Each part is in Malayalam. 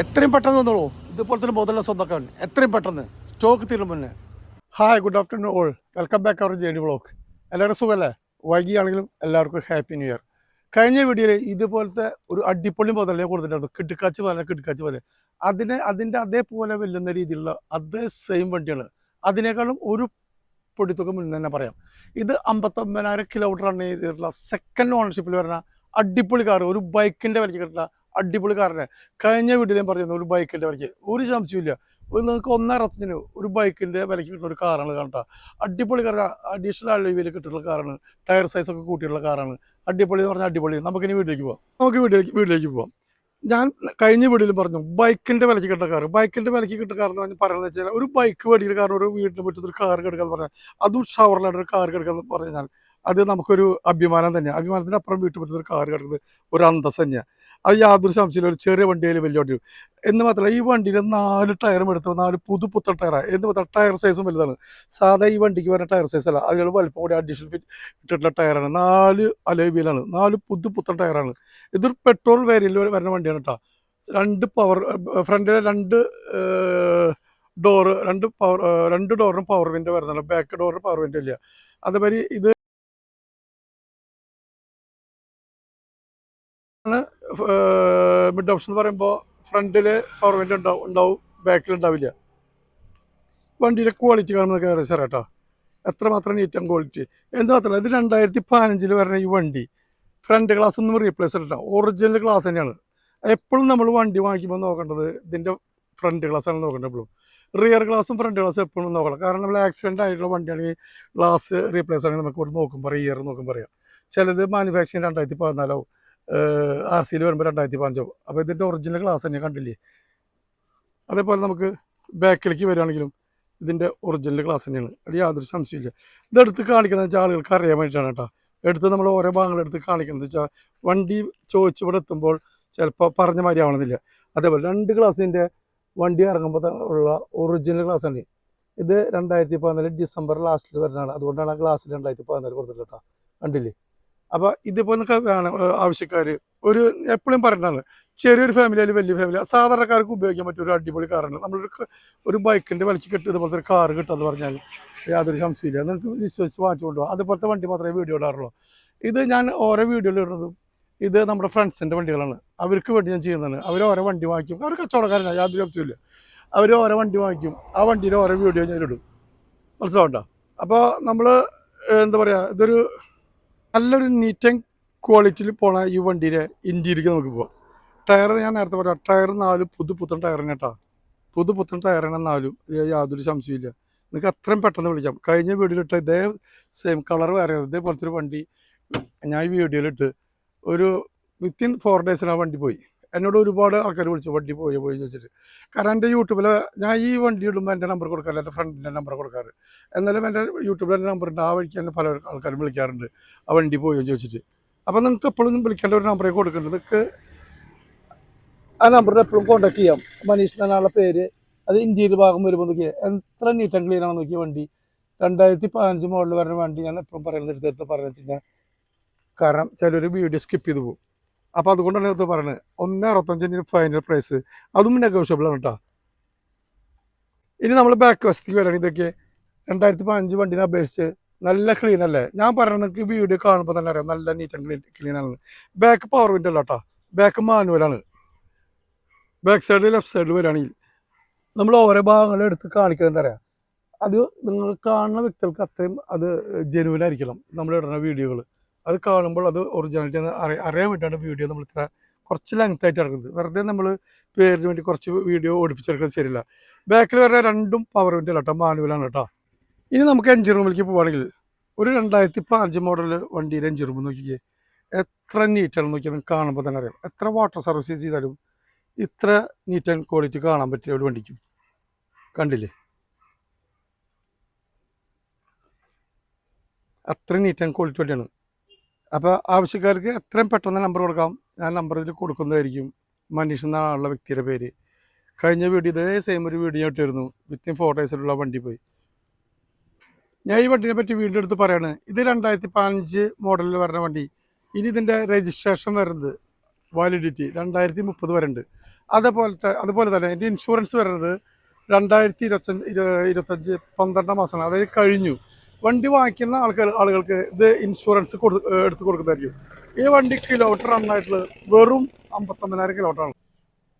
എത്രയും പെട്ടെന്ന് വന്നോളൂ. ഇതുപോലത്തെ ഒരു മുതല സ്വന്തക്കാൻ എത്രയും പെട്ടെന്ന്. സ്റ്റോക്ക് തീരും മുന്നേ. Hi good afternoon all welcome back our journey vlog എല്ലാവരും സുഖമല്ലേ വൈകിയാണെങ്കിലും എല്ലാവർക്കും ഹാപ്പി ന്യൂ ഇയർ കഴിഞ്ഞ വീഡിയോയിൽ ഇതുപോലത്തെ ഒരു അടിപൊളി മുതലേ കൊടുത്തിട്ടുണ്ടായിരുന്നു. കിടുക്കാച്ച് പോലെ കിടുക്കാച്ച് പോലെ. അതിനെ അതിന്റെ അതേപോലെ വെല്ലുന്ന രീതിയിലുള്ള അതേ സെയിം വണ്ടിയാണ്. അതിനേക്കാളും ഒരു പൊടിത്തുക മുന്നേ തന്നെ പറയാം. ഇത് അമ്പത്തൊമ്പതിനായിരം കിലോമീറ്റർ റൺ ചെയ്തിട്ടുള്ള സെക്കൻഡ് ഓണർഷിപ്പിൽ വരുന്ന അടിപൊളി കാർ ഒരു ബൈക്കിന്റെ വലിച്ചിട്ടുള്ള അടിപൊളി കാറിനെ കഴിഞ്ഞ വീട്ടിൽ ഞാൻ പറഞ്ഞിരുന്നു ഒരു ബൈക്കിന്റെ വിലയ്ക്ക്. ഒരു സംശയമില്ല നിങ്ങൾക്ക് ഒന്നറത്തിന് ഒരു ബൈക്കിന്റെ വിലയ്ക്ക് കിട്ടുന്ന ഒരു കാറാണ് കണ്ട. അടിപൊളി കാർ അഡീഷണൽ അളവിൽ കിട്ടിയിട്ടുള്ള കാറാണ് ടയർ സൈസ് ഒക്കെ കൂട്ടിയുള്ള കാറാണ് അടിപൊളി എന്ന് പറഞ്ഞാൽ അടിപൊളി. നമുക്കിനി വീട്ടിലേക്ക് പോവാം. നമുക്ക് വീട്ടിലേക്ക് വീട്ടിലേക്ക് പോവാം. ഞാൻ കഴിഞ്ഞ വീട്ടിലും പറഞ്ഞു ബൈക്കിന്റെ വിലയ്ക്ക് കിട്ടുന്ന കാർ ബൈക്കിന്റെ വിലയ്ക്ക് കിട്ടുന്ന കാർ എന്ന് പറഞ്ഞാൽ പറയുന്നത് വെച്ചാൽ ഒരു ബൈക്ക് മേടിക്കുന്ന കാർ ഒരു വീടിന് പറ്റുന്ന ഒരു കാർ കിടക്കുക എന്ന് പറഞ്ഞാൽ അതും ഷവറിലായിട്ട് ഒരു കാർ കിടക്കുക എന്ന് പറഞ്ഞാൽ അത് നമുക്കൊരു അഭിമാനം തന്നെയാണ് അഭിമാനത്തിന് അപ്പുറം വീട്ടിൽ മുറ്റത്ത് ഒരു കാർ കിടക്കുന്നത് ഒരു അന്തസ് തന്നെയാണ് അത് യാതൊരു സംശയമില്ല. ഒരു ചെറിയ വണ്ടിയിൽ വലിയ വണ്ടി എന്ന് മാത്രമല്ല ഈ വണ്ടിയിൽ നാല് ടയറും എടുത്ത് നാല് പുതു പുത്ത ടയറാണ് എന്ന് മാത്രം ടയർ സൈസും വലുതാണ്. സാധാ ഈ വണ്ടിക്ക് വരുന്ന ടയർ സൈസ് അല്ല. അതിൽ വലിപ്പം കൂടി അഡീഷണൽ ഫിറ്റ് ഇട്ടിട്ടുള്ള ടയറാണ്. നാല് അലോബിയിലാണ് നാല് പുതു പുത്തൻ ടയറാണ്. ഇതൊരു പെട്രോൾ വേരിയലിൽ വരുന്ന വണ്ടിയാണ് കേട്ടോ രണ്ട് പവർ ഫ്രണ്ടിലെ രണ്ട് ഡോറ് രണ്ട് പവർ രണ്ട് ഡോറിനും പവർ വിൻഡോ വരുന്നുണ്ട്. ബാക്ക് ഡോറിന് പവർ വിൻഡോ ഇല്ല. അതേമാതിരി ഇത് മിഡ് ഓപ്ഷൻ എന്ന് പറയുമ്പോൾ ഫ്രണ്ടിൽ പവർ വിൻഡോ ഉണ്ടാവും ഉണ്ടാവും ബാക്കിൽ ഉണ്ടാവില്ല. വണ്ടിയുടെ ക്വാളിറ്റി കാണുന്നത് ഏകദേശം കേട്ടോ എത്രമാത്രം ഏറ്റവും ക്വാളിറ്റി എന്ന് മാത്രമല്ല ഇത് രണ്ടായിരത്തി പതിനഞ്ചിൽ വരുന്ന ഈ വണ്ടി ഫ്രണ്ട് ഗ്ലാസ് ഒന്നും റീപ്ലേസ് അല്ല ഒറിജിനൽ ഗ്ലാസ് തന്നെയാണ്. എപ്പോഴും നമ്മൾ വണ്ടി വാങ്ങിക്കുമ്പോൾ നോക്കേണ്ടത് ഇതിന്റെ ഫ്രണ്ട് ഗ്ലാസ് ആണ് നോക്കേണ്ടത് എപ്പോഴും. റിയർ ഗ്ലാസും ഫ്രണ്ട് ഗ്ലാസും എപ്പോഴും നോക്കണം. കാരണം നമ്മൾ ആക്സിഡന്റ് ആയിട്ടുള്ള വണ്ടിയാണെങ്കിൽ ഗ്ലാസ് റീപ്ലേസ് ആണെങ്കിൽ നമുക്ക് നോക്കുമ്പോൾ റിയർ നോക്കുമ്പോൾ പറയാം ചിലത് മാനുഫാക്ചറിങ് രണ്ടായിരത്തി പതിനാലോ ആർ സിയിൽ വരുമ്പോൾ രണ്ടായിരത്തി പതിനഞ്ചോ അപ്പോൾ ഇതിന്റെ ഒറിജിനൽ ക്ലാസ് തന്നെ കണ്ടില്ലേ? അതേപോലെ നമുക്ക് ബാക്കിലേക്ക് വരികയാണെങ്കിലും ഇതിന്റെ ഒറിജിനൽ ക്ലാസ് തന്നെയാണ്. അത് യാതൊരു സംശയമില്ല ഇതെടുത്ത് കാണിക്കുന്നത് വെച്ചാൽ ആളുകൾക്ക് അറിയാൻ വേണ്ടിയിട്ടാണ് കേട്ടോ. എടുത്ത് നമ്മൾ ഓരോ ഭാഗങ്ങൾ എടുത്ത് കാണിക്കുന്നത് വെച്ചാൽ വണ്ടി ചോദിച്ച് ഇവിടെ എത്തുമ്പോൾ ചിലപ്പോൾ പറഞ്ഞ മാതിരി ആവണമെന്നില്ല അതേപോലെ രണ്ട് ഗ്ലാസിന്റെ വണ്ടി ഇറങ്ങുമ്പോൾ ഉള്ള ഒറിജിനൽ ക്ലാസ് ആണ്. ഇത് രണ്ടായിരത്തി പതിനാല് ഡിസംബർ ലാസ്റ്റിൽ വരുന്നതാണ്. അതുകൊണ്ടാണ് ആ ഗ്ലാസ്സിൽ രണ്ടായിരത്തി പതിനാല് കൊടുത്തിട്ട് കേട്ടോ. കണ്ടില്ലേ? അപ്പോൾ ഇതുപോലൊക്കെ വേണം ആവശ്യക്കാർ ഒരു എപ്പോഴും പറയുന്നതാണ് ചെറിയൊരു ഫാമിലി അല്ലെങ്കിൽ വലിയ ഫാമിലി സാധാരണക്കാർക്ക് ഉപയോഗിക്കാൻ പറ്റിയ ഒരു അടിപൊളി കാറാണ് നമ്മളൊരു ഒരു ബൈക്കിന്റെ വലിച്ച് കെട്ടി ഇതുപോലത്തെ ഒരു കാറ് കിട്ടുമെന്ന് പറഞ്ഞാൽ യാതൊരു സംശയമില്ല നിങ്ങൾക്ക് വിശ്വസിച്ച് വാങ്ങിച്ചു കൊണ്ടുപോകാം. അതുപോലത്തെ വണ്ടി മാത്രമേ വീഡിയോ ഇടാറുള്ളൂ. ഇത് ഞാൻ ഓരോ വീഡിയോയിൽ ഇടുന്നതും ഇത് നമ്മുടെ ഫ്രണ്ട്സിന്റെ വണ്ടികളാണ്. അവർക്ക് വേണ്ടി ഞാൻ ചെയ്യുന്നതാണ്. അവർ ഓരോ വണ്ടി വാങ്ങിക്കും. അവർ കച്ചവടക്കാരനാണ് യാതൊരു സംശയമില്ല അവർ ഓരോ വണ്ടി വാങ്ങിക്കും. ആ വണ്ടിയിൽ ഓരോ വീഡിയോ ഞാൻ ഇടും. മനസ്സിലാവണ്ട അപ്പോൾ നമ്മൾ എന്താ പറയുക ഇതൊരു നല്ലൊരു നീറ്റ് ആൻഡ് ക്വാളിറ്റിയിൽ പോണ ഈ വണ്ടിയുടെ ഇന്ത്യയിലേക്ക് നമുക്ക് പോവാം. ടയർ ഞാൻ നേരത്തെ പറയാം ടയർ നാല് പുതു പുത്തൻ ടയറിന് കേട്ടോ പുതു പുത്തൻ ടയറിന് നാലും. യാതൊരു യാതൊരു സംശയമില്ല നിങ്ങൾക്ക് അത്രയും പെട്ടെന്ന് വിളിക്കാം. കഴിഞ്ഞ വീഡിയോയിലിട്ട് ഇതേ സെയിം കളർ വേറെ ഇതേപോലത്തെ ഒരു വണ്ടി ഞാൻ ഈ വീഡിയോയിലിട്ട് ഒരു വിത്തിൻ ഫോർ ഡേയ്സിന് ആ വണ്ടി പോയി. എന്നോട് ഒരുപാട് ആൾക്കാർ വിളിച്ചു വണ്ടി പോയി പോയി ചോദിച്ചിട്ട്. കാരണം എന്റെ യൂട്യൂബിൽ ഞാൻ ഈ വണ്ടി ഇടുമ്പോൾ എന്റെ നമ്പർ കൊടുക്കാറില്ല എന്റെ ഫ്രണ്ടിന്റെ നമ്പർ കൊടുക്കാറ്. എന്നാലും എന്റെ യൂട്യൂബിൽ എന്റെ നമ്പർ ഉണ്ട് ആ വഴിക്ക് തന്നെ പല ആൾക്കാരും വിളിക്കാറുണ്ട് ആ വണ്ടി പോയോ ചോദിച്ചിട്ട്. അപ്പം നിങ്ങൾക്ക് എപ്പോഴും വിളിക്കേണ്ട ഒരു നമ്പറേ കൊടുക്കുന്നുണ്ട് നിങ്ങൾക്ക് ആ നമ്പറിൽ എപ്പോഴും കോൺടാക്ട് ചെയ്യാം. മനീഷ് എന്നാണ് പേര്. അത് ഇന്ത്യയിൽ ഭാഗം വരുമ്പോൾ നോക്കിയാൽ എത്ര നീറ്റ് ആൻഡ് ക്ലീൻ ആണെന്ന് നോക്കിയ വണ്ടി. രണ്ടായിരത്തി പതിനഞ്ച് മോഡൽ വരുന്ന വണ്ടി ഞാൻ എപ്പോഴും പറയുന്നത് എടുത്തെടുത്ത് എടുത്ത് പറയുന്നത് വെച്ച് കാരണം ചിലർ വീഡിയോ സ്കിപ്പ് ചെയ്ത് പോകും. അപ്പോൾ അതുകൊണ്ടാണ് ഇത് പറയുന്നത് ഒന്ന് അറുപത്തഞ്ചിന് ഫൈനൽ പ്രൈസ് അതും നെഗോഷ്യബിൾ ആണ് കേട്ടോ ഇനി നമ്മൾ ബാക്ക് വശത്തേക്ക് വരികയാണെങ്കിൽ ഇതൊക്കെ രണ്ടായിരത്തി പതിനഞ്ച് വണ്ടിനെ അപേക്ഷിച്ച് നല്ല ക്ലീൻ അല്ലേ? ഞാൻ പറയുന്നത് നിങ്ങൾക്ക് വീഡിയോ കാണുമ്പോൾ തന്നെ അറിയാം. നല്ല നീറ്റ് ആൻഡ് ക്ലീൻ ക്ലീൻ ആണ്. ബാക്ക് പവർ വിൻഡോ അല്ല കേട്ടോ ബാക്ക് മാനുവലാണ് ബാക്ക് സൈഡ് ലെഫ്റ്റ് സൈഡിൽ വരികയാണെങ്കിൽ നമ്മൾ ഓരോ ഭാഗങ്ങളും എടുത്ത് എന്താ പറയുക അത് നിങ്ങൾ കാണുന്ന വ്യക്തികൾക്ക് അത്രയും അത് ജെനുവൻ ആയിരിക്കണം. നമ്മൾ ഇടുന്ന വീഡിയോകൾ അത് കാണുമ്പോൾ അത് ഒറിജിനാലിറ്റി എന്ന് അറിയാൻ വേണ്ടിയിട്ടാണ് വീഡിയോ നമ്മൾ ഇത്ര കുറച്ച് ലെങ്ത് ആയിട്ട് ഇറക്കുന്നത് വെറുതെ നമ്മൾ പേരിന് വേണ്ടി കുറച്ച് വീഡിയോ ഓടിപ്പിച്ചെടുക്കുന്നത് ശരിയല്ല. ബാക്കിൽ വരുന്ന രണ്ടും പവർ വിൻഡോ കേട്ടോ. മാനുവലാണ് കേട്ടോ. ഇനി നമുക്ക് എഞ്ചിൻ റൂമിലേക്ക് പോവുകയാണെങ്കിൽ ഒരു രണ്ടായിരത്തി പതിനഞ്ച് മോഡൽ വണ്ടിയിൽ എഞ്ചിൻ റൂം നോക്കിക്കേ. എത്ര നീറ്റാണ് നോക്കിയാൽ നിങ്ങൾക്ക് കാണുമ്പോൾ തന്നെ അറിയാം. എത്ര വാട്ടർ സർവീസ് ചെയ്താലും ഇത്ര നീറ്റ് ആൻഡ് ക്വാളിറ്റി കാണാൻ പറ്റിയ ഒരു വണ്ടിക്കും. കണ്ടില്ലേ? അത്ര നീറ്റ് ആൻഡ് ക്വാളിറ്റി വണ്ടിയാണ്. അപ്പോൾ ആവശ്യക്കാർക്ക് എത്രയും പെട്ടെന്ന് നമ്പർ കൊടുക്കാം. ഞാൻ നമ്പർ ഇതിൽ കൊടുക്കുന്നതായിരിക്കും. മനീഷ് എന്നാണുള്ള വ്യക്തിയുടെ പേര്. കഴിഞ്ഞ വീഡിയോ ഇതേ സെയിം ഒരു വീഡിയോ ഇട്ടിരുന്നു. വിത്തിൻ ഫോർ ഡേയ്സിലുള്ള വണ്ടി പോയി. ഞാൻ ഈ വണ്ടിനെ പറ്റി വീണ്ടും എടുത്ത് പറയാണ്. ഇത് രണ്ടായിരത്തി പതിനഞ്ച് മോഡലിൽ വരുന്ന വണ്ടി. ഇനി ഇതിന്റെ രജിസ്ട്രേഷൻ വരുന്നത് വാലിഡിറ്റി രണ്ടായിരത്തി മുപ്പത് വരെ ഉണ്ട്. അതേപോലത്തെ അതുപോലെ തന്നെ എന്റെ ഇൻഷുറൻസ് വരുന്നത് രണ്ടായിരത്തി ഇരുപത്തഞ്ച് ഇരു- ഇരുപത്തഞ്ച് പന്ത്രണ്ടാം മാസമാണ്. അതായത് കഴിഞ്ഞു. വണ്ടി വാങ്ങിക്കുന്ന ആൾക്കാർ ആളുകൾക്ക് ഇത് ഇൻഷുറൻസ് കൊടു എടുത്ത് കൊടുക്കുന്നതായിരിക്കും. ഈ വണ്ടി കിലോമീറ്റർ റണ്ണായിട്ടുള്ളത് വെറും അമ്പത്തൊമ്പതിനായിരം കിലോമീറ്ററാണ്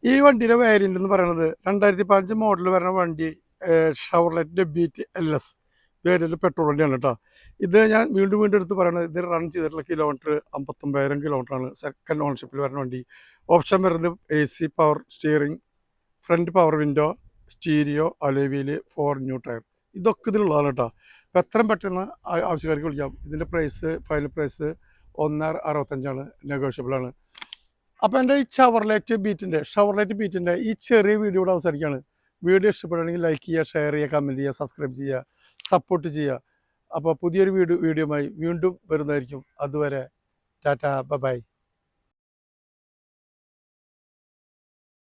ഈ വണ്ടിയുടെ വേരിയന്റ് എന്ന് പറയുന്നത് രണ്ടായിരത്തി പതിനഞ്ച് മോഡൽ വരുന്ന വണ്ടി Chevrolet Beat L S variant petrol വണ്ടിയാണ് കേട്ടോ. ഇത് ഞാൻ വീണ്ടും വീണ്ടും എടുത്ത് പറയുന്നത് ഇത് റൺ ചെയ്തിട്ടുള്ള കിലോമീറ്റർ അമ്പത്തൊമ്പതിനായിരം കിലോമീറ്ററാണ് സെക്കൻഡ് ഓൺഷിപ്പിൽ വരുന്ന വണ്ടി. ഓപ്ഷൻ വരുന്നത് A C power steering front power window stereo അലോവിയിൽ four new tyre ഇതൊക്കെ ഇതിലുള്ളതാണ് കേട്ടോ. അപ്പോൾ എത്രയും പെട്ടെന്ന് ആവശ്യക്കാർക്ക് വിളിക്കാം. ഇതിന്റെ പ്രൈസ് ഫൈനൽ പ്രൈസ് ഒന്നര അറുപത്തഞ്ചാണ് നെഗോഷ്യബിളാണ് അപ്പോൾ എന്റെ ഈ ഷവർലൈറ്റ് ബീറ്റിന്റെ ഷവർലൈറ്റ് ബീറ്റിന്റെ ഈ ചെറിയ വീഡിയോ ഇവിടെ അവസാനിക്കുകയാണ്. വീഡിയോ ഇഷ്ടപ്പെടുകയാണെങ്കിൽ ലൈക്ക് ചെയ്യുക ഷെയർ ചെയ്യുക കമന്റ് ചെയ്യുക സബ്സ്ക്രൈബ് ചെയ്യുക സപ്പോർട്ട് ചെയ്യുക. അപ്പോൾ പുതിയൊരു വീഡിയോ വീഡിയോയുമായി വീണ്ടും വരുന്നതായിരിക്കും. അതുവരെ ടാറ്റ ബൈ